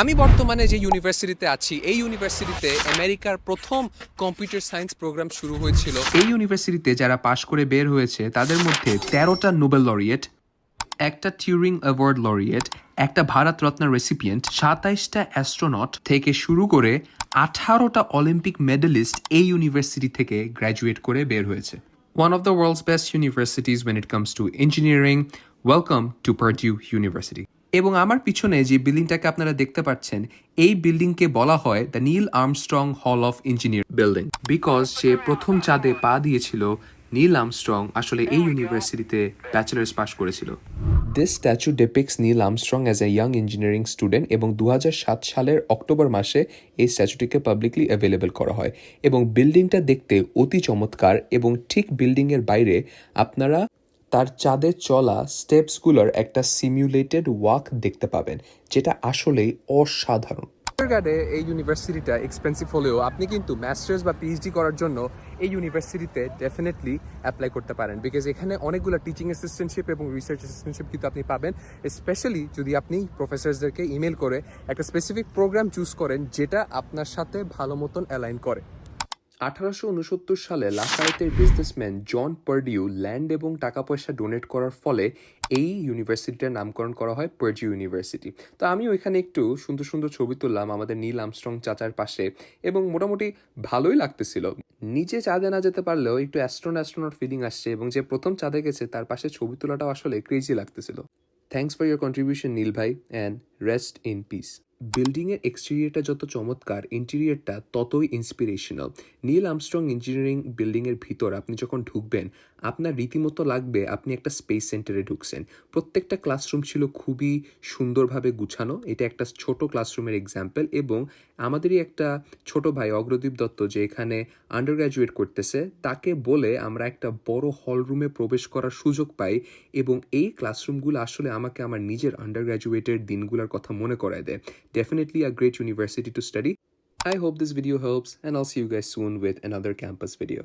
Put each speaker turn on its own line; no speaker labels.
আমি বর্তমানে যে ইউনিভার্সিটিতে আছি, এই ইউনিভার্সিটিতে আমেরিকার প্রথম কম্পিউটার সায়েন্স প্রোগ্রাম শুরু হয়েছিল।
এই ইউনিভার্সিটিতে যারা পাশ করে বের হয়েছে, তাদের মধ্যে তেরোটা নোবেল লরিয়েট একটা টিউরিং অ্যাওয়ার্ড লরিয়েট একটা ভারত রত্ন রেসিপিয়েন্ট সাতাইশটা অ্যাস্ট্রোনট থেকে শুরু করে আঠারোটা অলিম্পিক মেডেলিস্ট এই ইউনিভার্সিটি থেকে গ্র্যাজুয়েট করে বের হয়েছে। One of the world's best universities when it comes to engineering welcome to Purdue university এবং আমার পিছনে যে বিল্ডিংটাকে আপনারা দেখতে পাচ্ছেন, এই বিল্ডিংকে বলা হয় the Neil Armstrong hall of engineer building. Because সে প্রথম চাঁদে পা দিয়েছিল নীল আর্মস্ট্রং, আসলে এই ইউনিভার্সিটিতে ব্যাচেলার্স পাস করেছিল। This statue depicts Neil Armstrong as a young engineering student এবং দু হাজার সাত সালের অক্টোবর মাসে এই স্ট্যাচুটিকে পাবলিকলি অ্যাভেলেবল করা হয়। এবং বিল্ডিংটা দেখতে অতি চমৎকার এবং ঠিক বিল্ডিংয়ের বাইরে আপনারা তার চাঁদে চলা স্টেপসগুলোর একটা সিমুলেটেড ওয়াক দেখতে পাবেন, যেটা আসলেই অসাধারণ।
আন্ডারগ্রাডে এই ইউনিভার্সিটিটা এক্সপেন্সিভ হলেও আপনি কিন্তু মাস্টার্স বা পিএইচডি করার জন্য এই ইউনিভার্সিটিতে ডেফিনেটলি অ্যাপ্লাই করতে পারেন। বিকজ এখানে অনেকগুলো টিচিং অ্যাসিস্ট্যান্টশিপ এবং রিসার্চ অ্যাসিস্ট্যান্টশিপ কিন্তু আপনি পাবেন স্পেশালি যদি আপনি প্রফেসরসদেরকে ইমেল করে একটা স্পেসিফিক প্রোগ্রাম চুজ করেন, যেটা আপনার সাথে ভালো মতন অ্যালাইন করে।
আঠারোশো উনসত্তর সালে লাফায়েতের বিজনেসম্যান জন পার্ডিউ ল্যান্ড এবং টাকা পয়সা ডোনেট করার ফলে এই ইউনিভার্সিটিটার নামকরণ করা হয় পার্ডিউ ইউনিভার্সিটি তো আমি ওইখানে একটু সুন্দর সুন্দর ছবি তুললাম আমাদের নীল আমস্ট্রং চাচার পাশে এবং মোটামুটি ভালোই লাগতেছিল। নিজে চাঁদে না যেতে পারলেও একটু অ্যাস্ট্রোন অ্যাস্ট্রোনট ফিলিং আসছে এবং যে প্রথম চাঁদে গেছে তার পাশে ছবি তোলাটাও আসলে ক্রেজি লাগতেছিল। Thanks for your contribution Neel ভাই অ্যান্ড রেস্ট ইন পিস বিল্ডিংয়ের এক্সটেরিয়রটা যত চমৎকার ইন্টেরিয়রটা ততই ইন্সপিরেশনাল নীল আমস্ট্রং ইঞ্জিনিয়ারিং বিল্ডিংয়ের ভিতর আপনি যখন ঢুকবেন, আপনার রীতিমতো লাগবে আপনি একটা স্পেস সেন্টারে ঢুকছেন। প্রত্যেকটা ক্লাসরুম ছিল খুবই সুন্দরভাবে গুছানো। এটা একটা ছোট ক্লাসরুমের এক্সাম্পল এবং আমাদেরই একটা ছোট ভাই অগ্রদীপ দত্ত যে এখানে আন্ডার গ্র্যাজুয়েট করতেছে, তাকে বলে আমরা একটা বড় হল রুমে প্রবেশ করার সুযোগ পাই এবং এই ক্লাসরুমগুলো আসলে আমাকে আমার নিজের আন্ডার গ্র্যাজুয়েটের দিনগুলোর কথা মনে করায় দেয়। Definitely a great university to study. I hope this video helps and I'll see you guys soon with another campus video.